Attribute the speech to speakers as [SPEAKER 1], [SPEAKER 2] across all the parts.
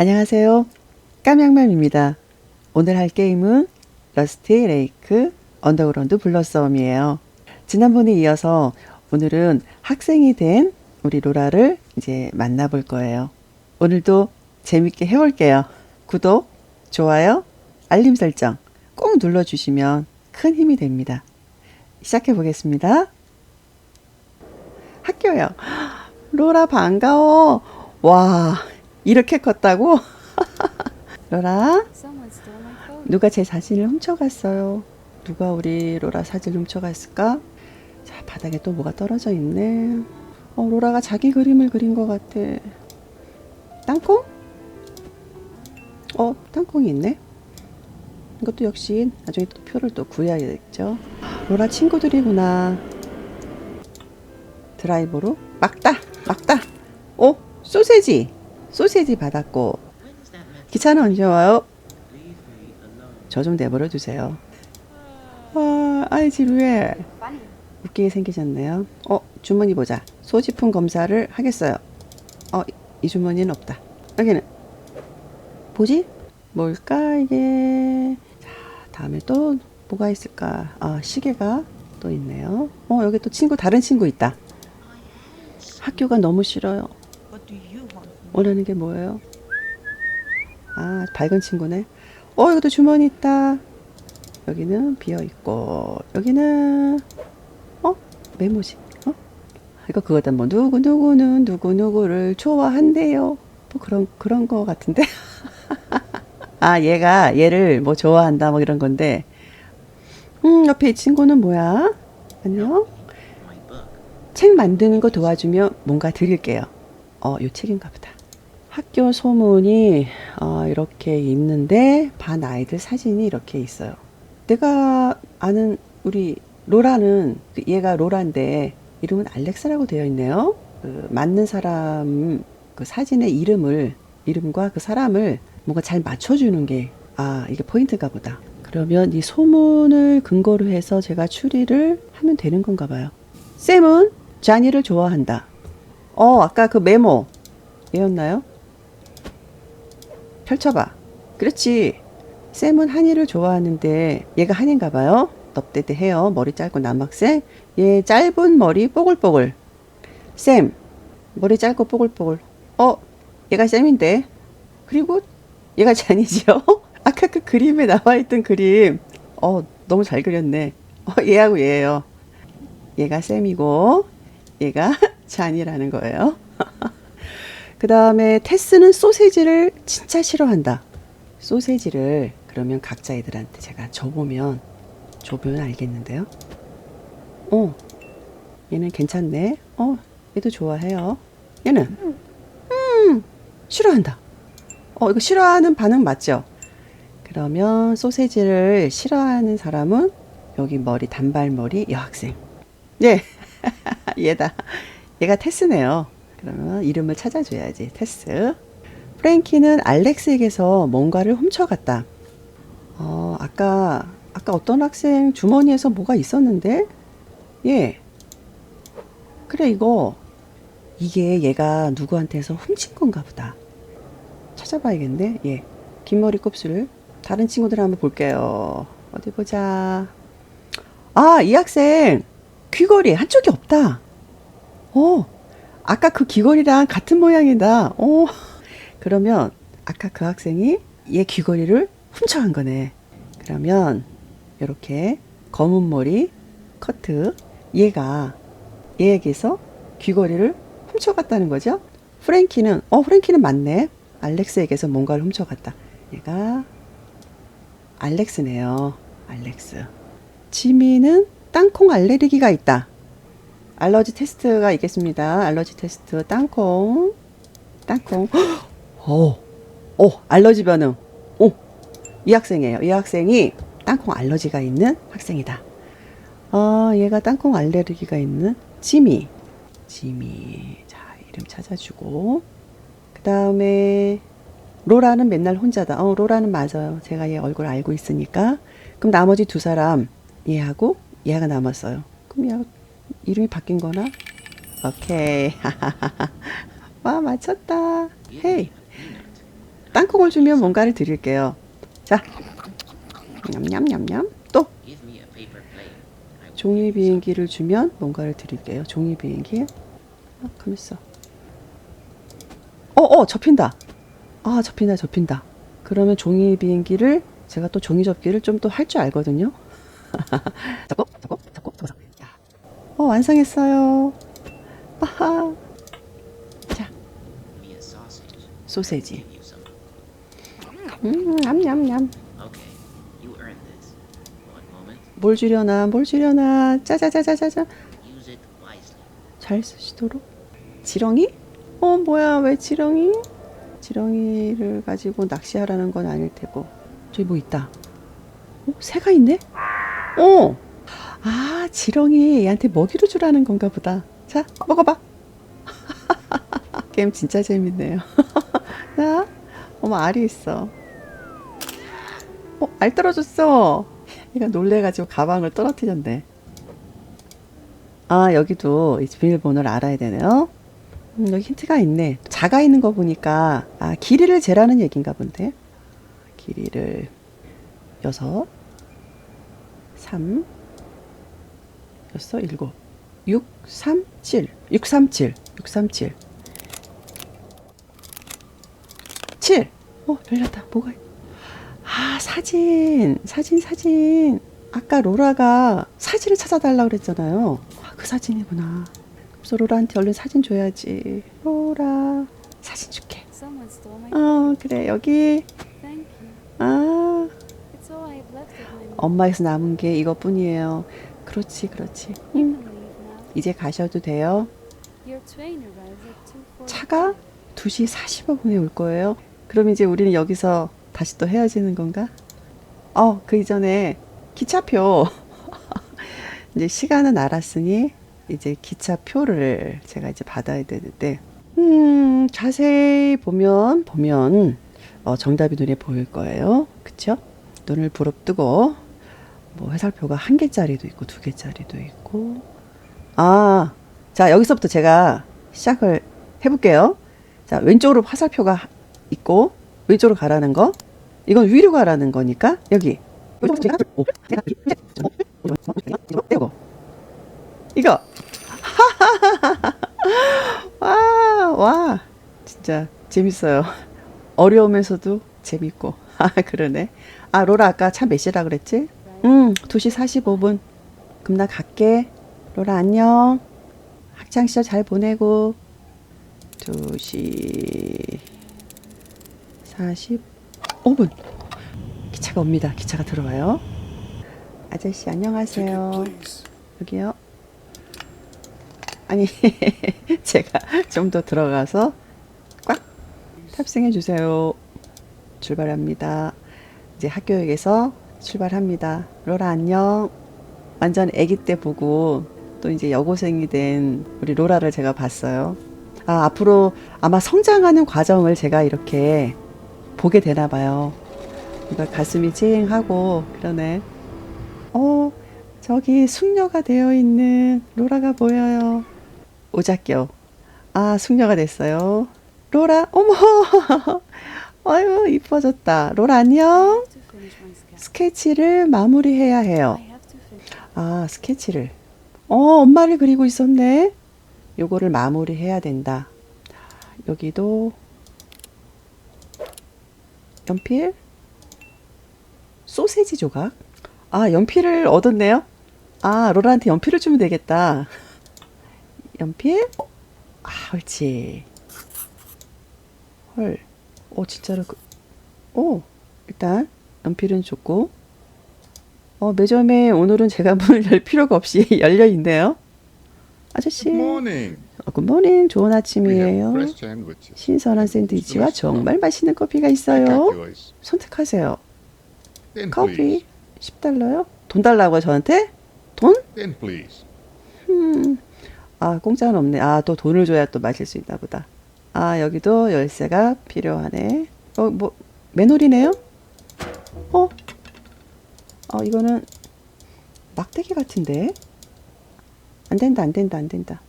[SPEAKER 1] 안녕하세요. 깜양맘입니다. 오늘 할 게임은 러스티 레이크 언더그라운드 블러썸이에요. 지난번에 이어서 오늘은 학생이 된 우리 로라를 이제 만나볼 거예요. 오늘도 재밌게 해볼게요. 구독, 좋아요, 알림 설정 꼭 눌러주시면 큰 힘이 됩니다. 시작해 보겠습니다. 학교요. 로라 반가워. 와, 이렇게 컸다고? 로라. 누가 제 사진을 훔쳐갔어요. 누가 우리 로라 사진을 훔쳐갔을까? 자, 바닥에 또 뭐가 떨어져 있네. 어, 로라가 자기 그림을 그린 것 같아. 땅콩? 어, 땅콩이 있네. 이것도 역시 나중에 또 표를 또 구해야겠죠. 로라 친구들이구나. 드라이버로 막다, 막다. 어, 소세지, 소세지 받았고. 기차는 언제 와요? 저 좀 내버려 두세요. 아, 아이 지루해. 웃기게 생기셨네요. 어, 주머니 보자. 소지품 검사를 하겠어요. 어, 이- 이 주머니는 없다. 여기는 뭐지? 뭘까 이게? 자, 다음에 또 뭐가 있을까? 아, 시계가 또 있네요. 어, 여기 또 친구 다른 친구 있다. 학교가 너무 싫어요. 원하는 게 뭐예요? 아, 밝은 친구네. 어, 여기도 주머니 있다. 여기는 비어 있고, 여기는 어 메모지. 어? 이거 그거다. 뭐 누구 누구는 누구 누구를 좋아한대요. 뭐 그런 그런 거 같은데. 아, 얘가 얘를 뭐 좋아한다 뭐 이런 건데. 음, 옆에 이 친구는 뭐야? 안녕. 책 만드는 거 도와주면 뭔가 드릴게요. 어, 요 책인가 보다. 학교 소문이 어, 이렇게 있는데 반 아이들 사진이 이렇게 있어요. 내가 아는 우리 로라는 그 얘가 로라인데 이름은 알렉스라고 되어 있네요. 그 맞는 사람 그 사진의 이름을 이름과 그 사람을 뭔가 잘 맞춰주는 게 아 이게 포인트가 보다. 그러면 이 소문을 근거로 해서 제가 추리를 하면 되는 건가 봐요. 쌤은 자니를 좋아한다. 어, 아까 그 메모. 얘였나요? 펼쳐봐. 그렇지. 쌤은 한이를 좋아하는데 얘가 한인가 봐요. 넙대대 해요. 머리 짧고 남학생. 얘 짧은 머리 뽀글뽀글. 쌤. 머리 짧고 뽀글뽀글. 어, 얘가 쌤인데. 그리고 얘가 잔이지요. 아까 그 그림에 나와 있던 그림. 어, 너무 잘 그렸네. 어, 얘하고 얘예요. 얘가 쌤이고 얘가 잔이라는 거예요. 그 다음에 테스는 소세지를 진짜 싫어한다. 소세지를 그러면 각자 애들한테 제가 줘보면 줘보면 알겠는데요. 어, 얘는 괜찮네. 어, 얘도 좋아해요. 얘는 음 싫어한다. 어, 이거 싫어하는 반응 맞죠? 그러면 소세지를 싫어하는 사람은 여기 머리 단발머리 여학생. 네, 얘다. 얘가 테스네요. 그러면 이름을 찾아줘야지. 테스. 프랭키는 알렉스에게서 뭔가를 훔쳐갔다. 어, 아까 아까 어떤 학생 주머니에서 뭐가 있었는데? 예. 그래 이거 이게 얘가 누구한테서 훔친 건가 보다. 찾아봐야겠네. 예. 긴 머리 곱슬. 다른 친구들 한번 볼게요. 어디 보자. 아, 이 학생 귀걸이 한쪽이 없다. 어, 아까 그 귀걸이랑 같은 모양이다. 어, 그러면 아까 그 학생이 얘 귀걸이를 훔쳐간 거네. 그러면 이렇게 검은 머리 커트 얘가 얘에게서 귀걸이를 훔쳐갔다는 거죠. 프랭키는 어 프랭키는 맞네. 알렉스에게서 뭔가를 훔쳐갔다. 얘가 알렉스네요. 알렉스. 지미는 땅콩 알레르기가 있다. 알러지 테스트가 있겠습니다. 알러지 테스트 땅콩. 땅콩. 오. 오, 알러지 반응. 오. 이 학생이에요. 이 학생이 땅콩 알러지가 있는 학생이다. 아, 얘가 땅콩 알레르기가 있는 지미. 지미. 자, 이름 찾아주고. 그 다음에 로라는 맨날 혼자다. 어, 로라는 맞아요. 제가 얘 얼굴 알고 있으니까. 그럼 나머지 두 사람 얘하고 얘가 남았어요. 그럼 얘 이름이 바뀐 거나? 오케이. 와, 맞췄다. 헤이. 땅콩을 주면 뭔가를 드릴게요. 자, 냠냠냠냠. 또 종이 비행기를 주면 뭔가를 드릴게요. 종이 비행기. 아, 가만 있어. 어, 어, 접힌다. 아, 접힌다, 접힌다. 그러면 종이 비행기를 제가 또 종이 접기를 좀 또 할 줄 알거든요. 잡고. 어, 완성했어요. 아하. 자. 소세지. 음, 냠냠냠. 뭘 주려나, 뭘 주려나. 짜자자자자자. 잘 쓰시도록. 지렁이? 어, 뭐야, 왜 지렁이? 지렁이를 가지고 낚시하라는 건 아닐 테고. 저기 뭐 있다. 어, 새가 있네? 어! 아, 지렁이 얘한테 먹이로 주라는 건가 보다. 자, 먹어봐. 게임 진짜 재밌네요. 자, 어머, 알이 있어. 어, 알 떨어졌어. 얘가 놀래가지고 가방을 떨어뜨렸네. 아, 여기도 이 비밀번호를 알아야 되네요. 음, 여기 힌트가 있네. 자가 있는 거 보니까, 아, 길이를 재라는 얘기인가 본데. 길이를 여섯, 삼, 여섯, 일곱, 육, 삼, 칠, 육, 삼, 칠, 육, 삼, 칠. 칠! 어, 열렸다. 뭐가, 있- 아, 사진, 사진, 사진. 아까 로라가 사진을 찾아달라고 그랬잖아요. 아, 그 사진이구나. 그래서 로라한테 얼른 사진 줘야지. 로라, 사진 줄게. 어, 그래, 여기. 아. 엄마에서 남은 게 이것뿐이에요. 그렇지, 그렇지. 음. 이제 가셔도 돼요. 차가 2시 45분에 올 거예요. 그럼 이제 우리는 여기서 다시 또 헤어지는 건가? 어, 그 이전에 기차표. 이제 시간은 알았으니 이제 기차표를 제가 이제 받아야 되는데, 음, 자세히 보면, 보면, 어, 정답이 눈에 보일 거예요. 그쵸? 눈을 부릅뜨고, 뭐 회살표가 한 개짜리도 있고, 두 개짜리도 있고, 아, 자, 여기서부터 제가 시작을 해볼게요. 자, 왼쪽으로 화살표가 있고, 왼쪽으로 가라는 거. 이건 위로 가라는 거니까, 여기. 이거. 이거. 와, 와. 진짜 재밌어요. 어려우면서도 재밌고. 아, 그러네. 아, 로라 아까 차몇 시라 그랬지? 응, 2시 45분. 그럼 나 갈게. 로라 안녕. 학창 시절 잘 보내고 2시 45분 기차가 옵니다. 기차가 들어와요. 아저씨 안녕하세요. 여기요. 아니 제가 좀 더 들어가서 꽉 탑승해 주세요. 출발합니다. 이제 학교역에서 출발합니다. 로라 안녕. 완전 아기 때 보고 또 이제 여고생이 된 우리 로라를 제가 봤어요. 아, 앞으로 아마 성장하는 과정을 제가 이렇게 보게 되나 봐요. 뭔가 가슴이 찡하고 그러네. 어, 저기 숙녀가 되어 있는 로라가 보여요. 오작교. 아, 숙녀가 됐어요. 로라, 어머! 아유, 이뻐졌다. 로라 안녕. 스케치를 마무리해야 해요. 아, 스케치를. 어, 엄마를 그리고 있었네. 요거를 마무리해야 된다. 자, 여기도 연필, 소세지 조각. 아, 연필을 얻었네요. 아, 로라한테 연필을 주면 되겠다. 연필? 아, 옳지. 헐. 오, 진짜로 그, 오, 일단 연필은 줬고. 어, 매점에 오늘은 제가 문을 열 필요가 없이 열려 있네요. 아저씨.
[SPEAKER 2] Good morning.
[SPEAKER 1] 어, 굿모닝. 좋은 아침이에요. 신선한 샌드위치와 정말 맛있는 커피가 있어요. 선택하세요. 커피
[SPEAKER 2] please.
[SPEAKER 1] 10달러요? 돈 달라고요, 저한테? 돈? 음. 아, 공짜는 없네. 아, 또 돈을 줘야 또 마실 수 있나 보다. 아, 여기도 열쇠가 필요하네. 어, 뭐, 맨홀이네요? 어? 어, 이거는 막대기 같은데? 안 된다, 안 된다, 안 된다.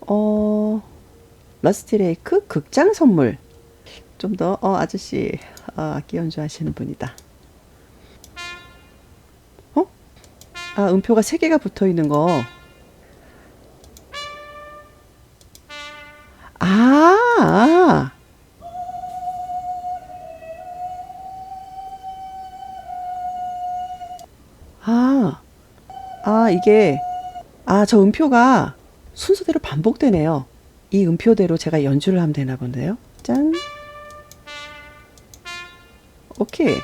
[SPEAKER 1] 어, 러스티레이크 극장 선물. 좀 더. 어, 아저씨. 어, 악기 연주하시는 분이다. 어? 아, 음표가 세 개가 붙어 있는 거. 이게, 아, 저 음표가 순서대로 반복되네요. 이 음표대로 제가 연주를 하면 되나 본데요. 짠. 오케이.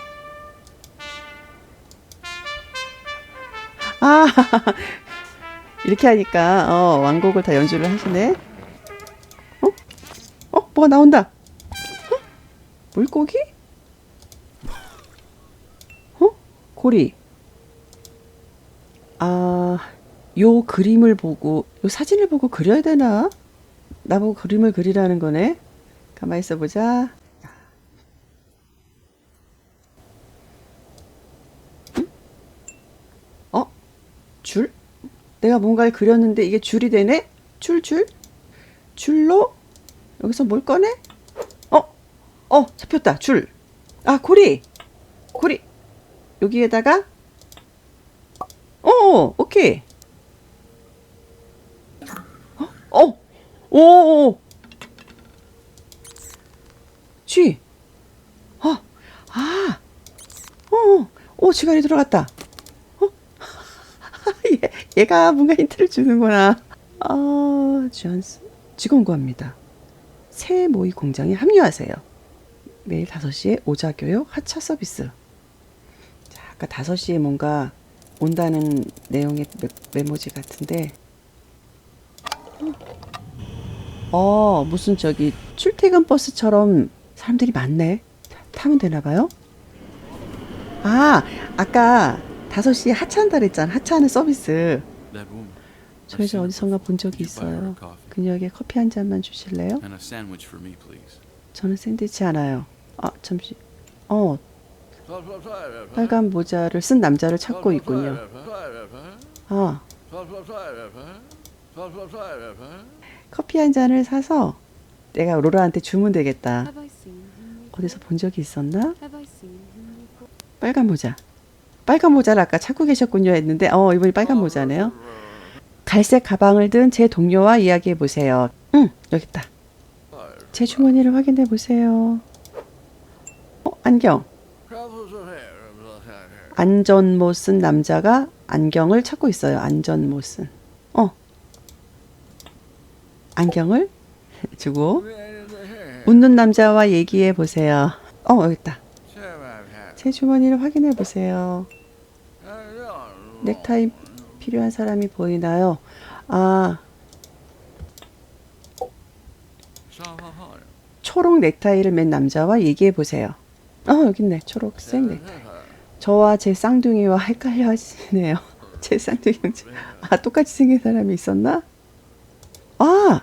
[SPEAKER 1] 아, 이렇게 하니까, 어, 완곡을 다 연주를 하시네. 어? 어, 뭐가 나온다. 어? 물고기? 어? 고리. 아, 요 그림을 보고, 요 사진을 보고 그려야 되나? 나보고 그림을 그리라는 거네. 가만히 있어 보자. 응? 어? 줄? 내가 뭔가를 그렸는데 이게 줄이 되네? 줄, 줄? 줄로? 여기서 뭘 꺼내? 어? 어, 잡혔다. 줄. 아, 고리. 고리. 여기에다가 어, 오케이. 어, 어, 오, 오. 쥐. 어, 아, 어, 오, 쥐갈이 들어갔다. 어, 얘, 얘가 뭔가 힌트를 주는구나. 아, 존스. 직원 구합니다. 새 모의 공장에 합류하세요. 매일 5시에 오자 교육 하차 서비스. 자, 아까 5시에 뭔가 온다는 내용의 메, 메모지 같은데 어 무슨 저기 출퇴근 버스처럼 사람들이 많네 타면 되나 봐요 아 아까 5시에 하차한다 그랬잖아 하차하는 서비스
[SPEAKER 3] That woman.
[SPEAKER 1] 저
[SPEAKER 3] I've
[SPEAKER 1] 이제
[SPEAKER 3] seen her
[SPEAKER 1] 어디선가. 본 적이 있어요? 그녀에게 커피 한 잔만 주실래요? 저는 샌드위치 하나요 아 잠시 어 빨간 모자를 쓴 남자를 찾고 있군요 아 커피 한 잔을 사서 내가 로라한테 주면 되겠다. 어디서 본 적이 있었나? 빨간 모자. 빨간 모자를 아까 찾고 계셨군요 했는데 어 이번이 빨간 모자네요. 갈색 가방을 든 제 동료와 이야기해 보세요. 응 여기 있다. 제 주머니를 확인해 보세요. 어 안경. 안전모 쓴 남자가 안경을 찾고 있어요. 안전모 쓴. 어 안경을 주고 웃는 남자와 얘기해 보세요. 어 여기 있다. 제 주머니를 확인해 보세요. 넥타이 필요한 사람이 보이나요? 아, 초록 넥타이를 맨 남자와 얘기해 보세요. 어, 여기 있네. 초록색 넥타이. 저와 제 쌍둥이와 헷갈려 하시네요. 제 쌍둥이 형제. 아, 똑같이 생긴 사람이 있었나? 아,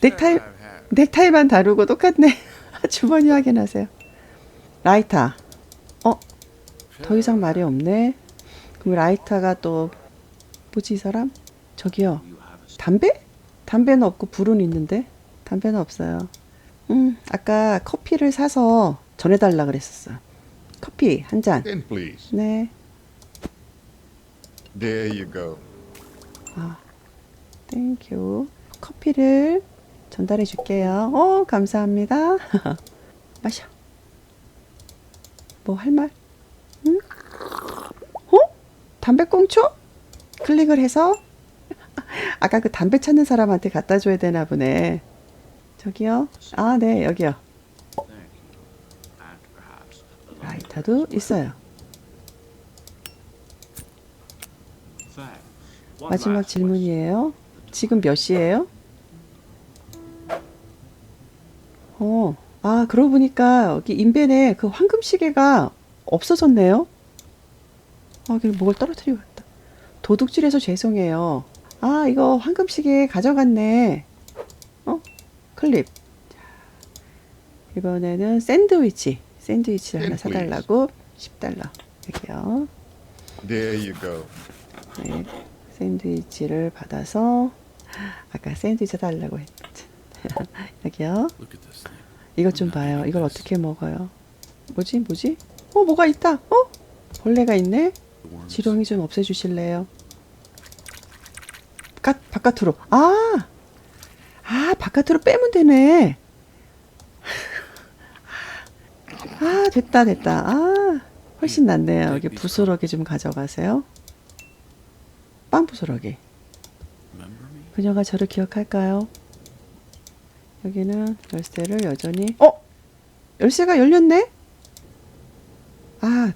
[SPEAKER 1] 넥타이, 넥타이만 다르고 똑같네. 주머니 확인하세요. 라이터. 어, 더 이상 말이 없네. 그럼 라이터가 또 뭐지 이 사람? 저기요. 담배? 담배는 없고 불은 있는데 담배는 없어요. 음, 아까 커피를 사서 전해달라 그랬었어. 커피 한 잔.
[SPEAKER 2] Please.
[SPEAKER 1] 네.
[SPEAKER 2] There you go.
[SPEAKER 1] 땡큐. 커피를 전달해 줄게요. 어, 감사합니다. 마셔. 뭐 할 말? 응? 어? 담배꽁초? 클릭을 해서 아까 그 담배 찾는 사람한테 갖다 줘야 되나 보네. 저기요. 아, 네, 여기요. 라이터도 있어요. 마지막 질문이에요. 지금 몇 시예요? 어, 아, 그러고 보니까 여기 인벤에 그 황금 시계가 없어졌네요. 아, 여기 뭘 떨어뜨리고 갔다. 도둑질해서 죄송해요. 아, 이거 황금 시계 가져갔네. 어? 클립. 자, 이번에는 샌드위치. 샌드위치를 하나
[SPEAKER 2] 네, please.
[SPEAKER 1] 사달라고 10달러. 여기요.
[SPEAKER 2] There you go.
[SPEAKER 1] 네, 샌드위치를 받아서 아까 샌드위치 달라고 했죠. 여기요.
[SPEAKER 3] Look at this thing.
[SPEAKER 1] 이것 좀 봐요. 이걸 어떻게 먹어요? 뭐지? 뭐지? 어, 뭐가 있다. 어? 벌레가 있네.
[SPEAKER 3] The worms.
[SPEAKER 1] 지렁이 좀 없애주실래요? 바, 바깥으로. 아! 아, 바깥으로 빼면 되네. 아, 됐다, 됐다. 아, 훨씬 낫네요. 여기 부스러기 좀 가져가세요. 빵 부스러기. 그녀가 저를 기억할까요? 여기는 열쇠를 여전히 어? 열쇠가 열렸네? 아,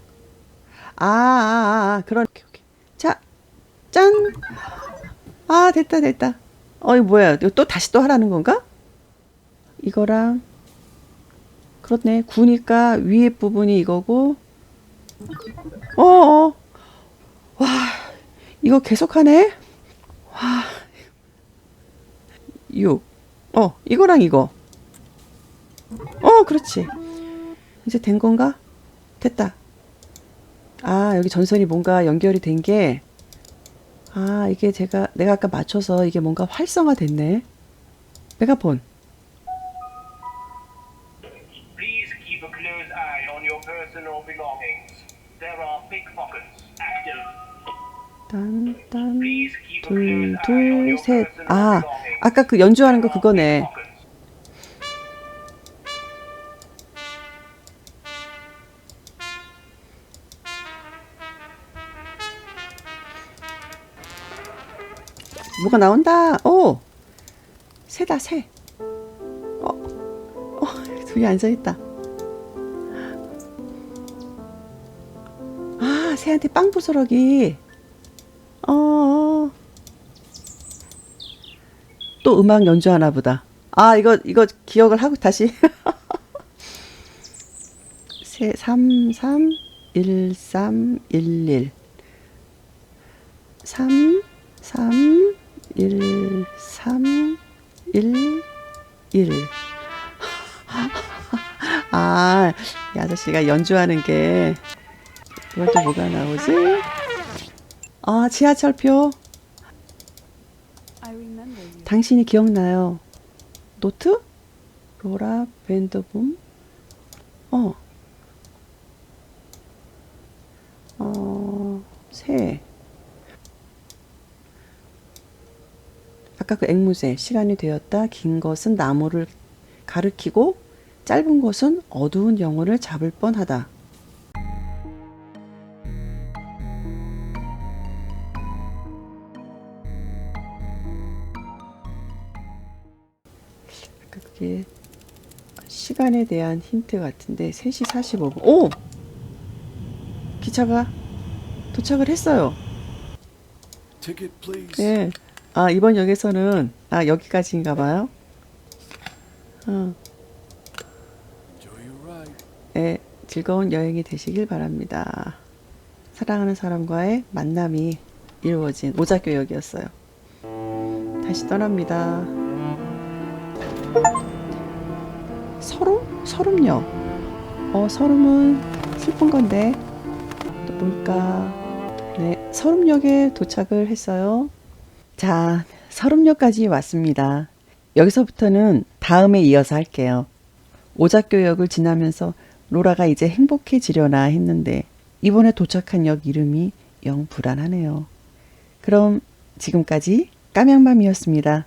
[SPEAKER 1] 아, 아, 아, 아 그런 오케이, 오케이. 자, 짠. 아, 됐다, 됐다. 어, 이 뭐야? 이거 또 다시 또 하라는 건가? 이거랑 그렇네. 구니까 위에 부분이 이거고. 어, 어. 와, 이거 계속하네. 6. 어, 이거랑 이거. 어, 그렇지. 이제 된 건가? 됐다. 아, 여기 전선이 뭔가 연결이 된 게, 아, 이게 제가, 내가 아까 맞춰서 이게 뭔가 활성화 됐네. 메가폰.
[SPEAKER 4] Personal belongings. There are pickpockets active.
[SPEAKER 1] 딴, 딴,
[SPEAKER 4] Please keep a
[SPEAKER 1] 둘, 둘, 셋. 아. 아까 그 연주하는 거 그거네. 뭐가 나온다. 오! 새다, 새. 어, 어, 둘이 앉아 있다. 새한테 빵 부스러기. 어, 어. 또 음악 연주하나 보다. 아, 이거, 이거 기억을 하고 다시. 세, 3, 3, 1, 3, 1, 1. 3, 3, 1, 3, 1, 1. 아, 이 아저씨가 연주하는 게, 이건 또 뭐가 나오지? 아, 지하철표. 당신이 기억나요. 노트? 로라 밴더붐? 어. 어, 새. 아까 그 앵무새, 시간이 되었다. 긴 것은 나무를 가리키고, 짧은 것은 어두운 영혼을 잡을 뻔하다. 그게 시간에 대한 힌트 같은데 3시 45분. 오! 기차가 도착을 했어요. 예. 아, 이번 역에서는 아, 여기까지인가 봐요. 어,
[SPEAKER 3] your ride.
[SPEAKER 1] 예, 즐거운 여행이 되시길 바랍니다. 사랑하는 사람과의 만남이 이루어진 오작교역이었어요. 다시 떠납니다. 서름? 서름역. 어, 서름은 슬픈 건데. 또 뭘까? 네, 서름역에 도착을 했어요. 자, 서름역까지 왔습니다. 여기서부터는 다음에 이어서 할게요. 오작교역을 지나면서 로라가 이제 행복해지려나 했는데 이번에 도착한 역 이름이 영 불안하네요. 그럼 지금까지 까명맘이었습니다.